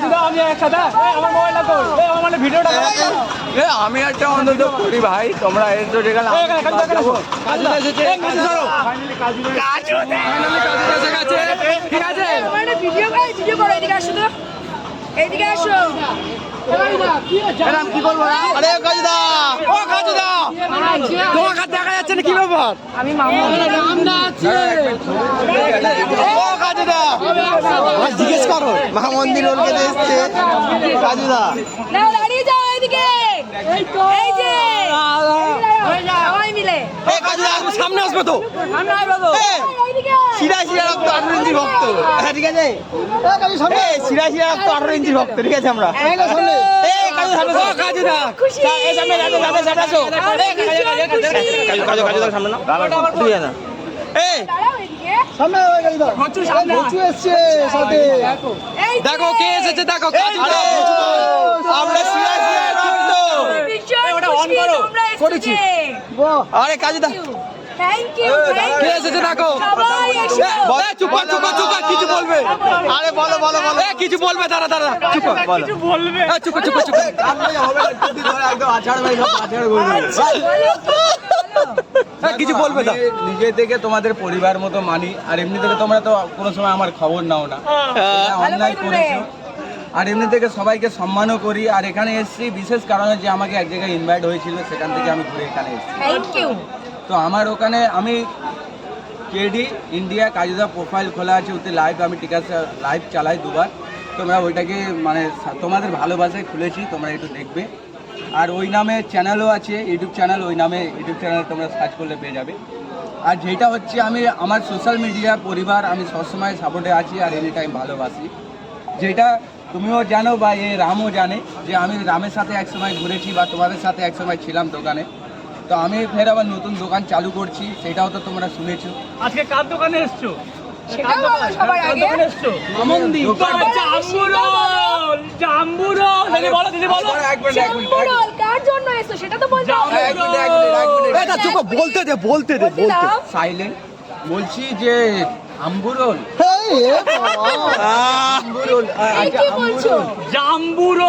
কাজুদা আমি একসাথে আমার মোবাইলটা কর আমার মানে ভিডিওটা এ, আমি একটা অন্তত করি ভাই তোমরা। ঠিক আছে? ভিডিও করে ভিডিও করো এদিকে আসো তো। এইদিকে আসো। কি করব আরে কাজুদা! ও কাজুদা! তোমার কাছে দেখা যাচ্ছে না কি ব্যাপার? আমি মামু। ও কাজুদা! আমার জিজ্ঞেস করো মা মন্দির ওর এসছে কাজুদা সামনে আসবে তো রক্ত আঠারো ইঞ্চি ভক্ত হ্যাঁ ঠিক আছে রক্ত আঠারো ইঞ্চি ভক্ত ঠিক আছে আমরা কাজু সামনে না। দেখো। কে এসেছে দেখো আমরা করেছি। আরে কাজুদা থ্যাংক ইউ থ্যাংক কে এসেছে দেখো। সবাই এসো। বল, এ, চুপ কিছু বলবে। আরে বলো বলো বলো। কিছু বলবে দাঁড়া দাঁড়া। চুপ কর। বলো। এ, চুপ চুপ চুপ কিছু বলবে না নিজে থেকে তোমাদের পরিবার মতো মানি আর এমনি থেকে তোমরা তো কোনো সময় আমার খবর নাও না। অন্যায় করেছ আর এমনি থেকে সবাইকে সম্মানও করি। আর এখানে এসেছি বিশেষ কারণে যে আমাকে এক জায়গায় ইনভাইট হয়েছিল সেখান থেকে আমি ঘুরে এখানে এসেছি। তো আমার ওখানে আমি কেডি ইন্ডিয়া কাজুদা প্রোফাইল খোলা আছে ওতে লাইভ আমি টিকা লাইভ চালাই দুবার। তোমরা ওইটাকে মানে তোমাদের ভালোবাসায় খুলেছি তোমরা একটু দেখবে। আর ওই নামে চ্যানেলও আছে ইউটিউব চ্যানেল ওই নামে ইউটিউব চ্যানেল তোমরা সার্চ করলে পেয়ে যাবে। আর যেটা হচ্ছে আমি আমার সোশ্যাল মিডিয়া পরিবার আমি সবসময় সাপোর্টে আছি আর এনি টাইম ভালোবাসি। যেটা তুমিও জানো বা এ রামও জানে যে আমি রামের সাথে একসময় ঘুরেছি বা তোমাদের সাথে একসময় ছিলাম দোকানে। তো আমি ফের আবার নতুন দোকান চালু করছি সেটাও তো তোমরা শুনেছো। আজকে কার দোকানে এসছো? সেটা বলো সবার আগে। এসছো? আমন্দি জাম্বুরল জাম্বুরল। দিদি বলো দিদি বলো এক মিনিট এক মিনিট এক মিনিট। বল কার জন্য এসো সেটা তো বলতে হবে এক মিনিট, এক মিনিট, এক মিনিট। এ, চুপ বলতে দে বলতে দে বলতে সাইলেন্ট বলছি যে আম্বুরল আম্বুরল এই কি বলছো জাম্বুরল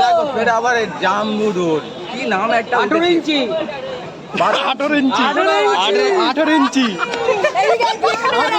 দেখো ফের আবার জাম্বুরল কি নাম একটা আঠারো ইঞ্চি আঠারো ইঞ্চি আঠারো ইঞ্চি এইদিকে এখানে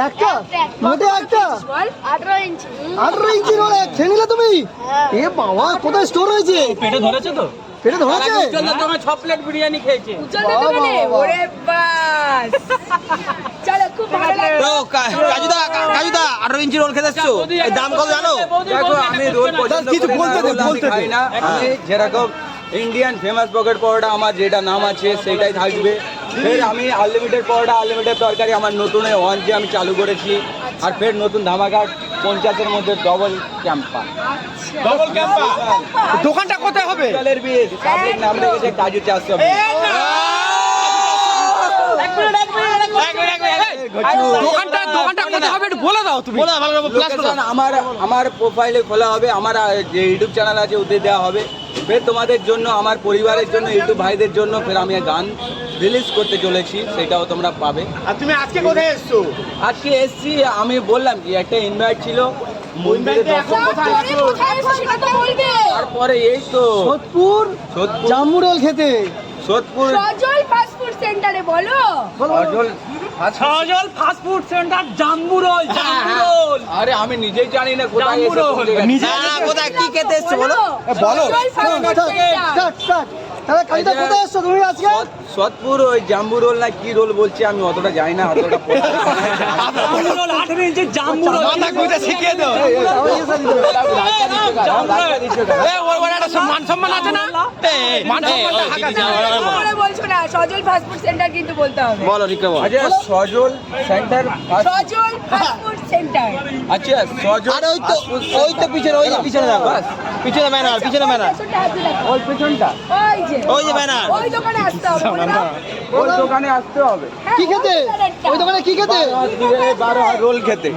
একটা মোটে একটা আঠারো ইঞ্চি আঠারো ইঞ্চি রোল খেয়ে নিলে তুমি এ বাবা কোথায় স্টোর হয়েছে পেটে ধরেছে তো পেটে ধরেছে তোমার ছ প্লেট বিরিয়ানি খেয়েছে উজ্জ্বল দোকানে ওরে বাস চলো খুব ভালো লাগল কাজুদা কাজুদা আঠারো ইঞ্চি রোল খেতে এর দাম কত জানো দেখো আমি রোল পছন্দ কিছু বলতে দে, বলতে দে। না আমি যেরকম ইন্ডিয়ান ফেমাস পকেট পরোটা আমার যেটা নাম আছে সেটাই থাকবে ফের আমি আনলিমিটেড পরোটা আনলিমিটেড তরকারি আমার নতুন ওয়ান যে আমি চালু করেছি। আর ফের নতুন ধামাকা পঞ্চাশের মধ্যে ডবল ক্যাম্পা ডবল ক্যাম্পা দোকানটা কোথায় হবে? চালের বিয়ে সাবলেট নাম রেখেছে কাজু চাষ হবে দোকানটা দোকানটা কোথায় হবে একটু বলে দাও তুমি। আমার আমার প্রোফাইলে খোলা হবে আমার যে ইউটিউব চ্যানেল আছে ওতে দেওয়া হবে। ফের তোমাদের জন্য আমার পরিবারের জন্য ইউটিউব ভাইদের জন্য ফের আমি গান রিলিজ করতে চলেছি সেটাও তোমরা পাবে। আর তুমি আজকে কোথায় এসছো? আজকে এসছি আমি বললাম কি একটা ইনভাইট ছিল। মন্দিরে দর্শন করতে তারপরে কোথায় এসো সেটা তো বলবে। তারপরে এই তো সোদপুর সোদপুর জামু রোল খেতে। সোদপুর সজল ফাস্ট ফুড সেন্টারে বলো। সজল ফাস্ট ফুড সেন্টার জাম্বুরল জাম্বুরল। আরে আমি নিজেই জানি না কোথায় জাম্বুরল। নিজে না, কোথায় কি খেতে এসছো বলো? বলো। বলো। Sajal fast food centre start start তাহলে কালিদা কোথায় এসছো তুমি আজকে? সৎপুর ওই জাম্বু রোল না কি রোল বলছে আমি অতটা জানি না অতটা আঠেরো ইঞ্চি জাম্বুরল মাথা গুঁজে শিখিয়ে দাও আমার ইয়ে সাথে দিবে। রাস্তা দিচ্ছ কেন? এ, ওর ওর একটা মান সম্মান আছে না মান সম্মানটা হাঁকা যায়। বলছো না সজল ফাস্ট ফুড সেন্টার কিন্তু বলতে হবে বলো আচ্ছা Sajal centre Sajal fast food centre আচ্ছা সজল আরে ওই তো ওই তো পিছনে ওই পিছনে দেখো পিছনে ম্যানার পিছনে ম্যানার ওই পেছনটা ওই যে ওই যে ব্যানার ওই দোকানে আসতে হবে দাও। ওর দোকানে আসতে হবে হ্যাঁ, কি খেতে ওই ওই দোকানে কি খেতে রোল খেতে।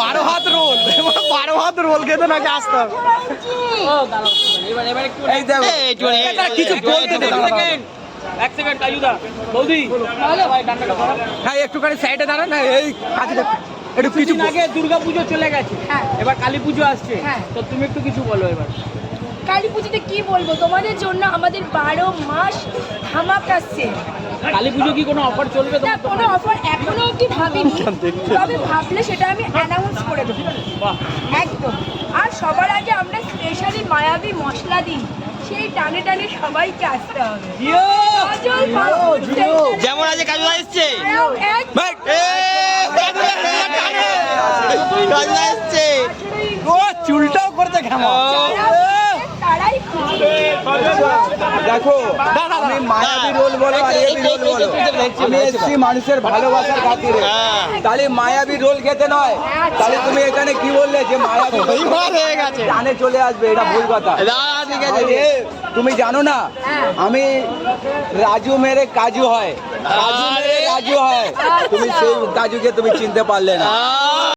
বারো হাত রোল। বারো হাত রোল খেতে নাকি আসতে হবে। ও দাঁড়াও এবার এবার একটু এই দেখো। এই, একটু এই, এটা কিছু বলতে এক সেকেন্ড কাজুদা বৌদি। হ্যাঁ একটুখানি সাইডে দাঁড়ান। এই কাছে একটু কিছু আগে দুর্গা পুজো চলে গেছে। হ্যাঁ। এবার কালী পুজো আসছে। হ্যাঁ। তো তুমি একটু কিছু বলো এবার। কালী পুজোতে কি বলব? তোমাদের জন্য আমাদের বারো মাস ধামাকা সেল কালী পুজো কি কোনো অফার চলবে না কোনো অফার এখনও অব্দি ভাবিনি। তবে ভাবলে সেটা আমি অ্যানাউন্স করে দেবো। একদম। আর সবার আগে আমরা স্পেশালি মায়াবী মশলা দিই। সেই টানে টানে সবাইকে আসতে হবে। যেমন আজ এসছে। ও চুলটাও করতে কেমন খাবে দেখো আমি মায়াবী রোল বলো আর এবি রোল বলো আমি এসছি মানুষের ভালোবাসার খাতিরে। হ্যাঁ। তাহলে মায়াবী রোল খেতে নয়। তাহলে তুমি এখানে কি বললে যে মায়াবী হয়ে গেছে। টানে চলে আসবে এটা ভুল কথা। ঠিক আছে তুমি জানো না আমি রাজু মেরে কাজু হয়। রাজু মেরে রাজু হয়। তুমি সেই কাজুকে তুমি চিনতে পারলে না।